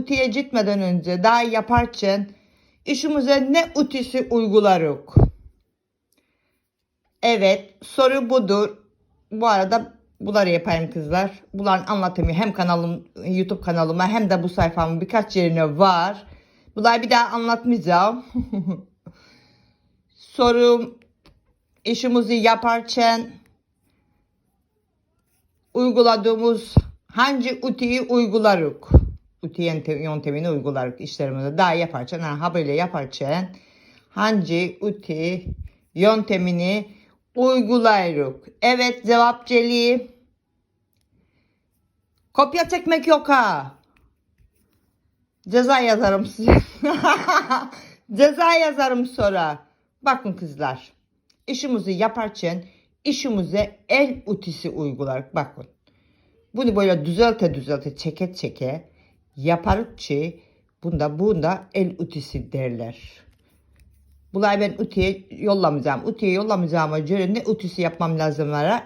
utiye gitmeden önce daha yaparken işimize ne utisi uygularız? Evet soru budur. Bu arada bunları yapayım kızlar. Bunların anlatımı hem kanalım YouTube kanalıma hem de bu sayfamın birkaç yerine var. Bunları bir daha anlatmayacağım. Sorum işimizi yaparken uyguladığımız hangi utiyi uygularız? Yöntem- yöntemini uygularız işlerimizde. Daha yaparken, ha, böyle yaparken hangi uti yöntemini uygularız? Evet cevap Celi. Kopya çekmek yok ha. Ceza yazarım size. Ceza yazarım sonra. Bakın kızlar. İşimizi yaparken işimize el utisi uygular. Bakın. Bunu böyle düzelte düzelte çeke çeke yaparız ki bunda bunda el utisi derler. Bunları ben utiye yollamayacağım. Utiye yollamayacağıma göre ne utisi yapmam lazım var?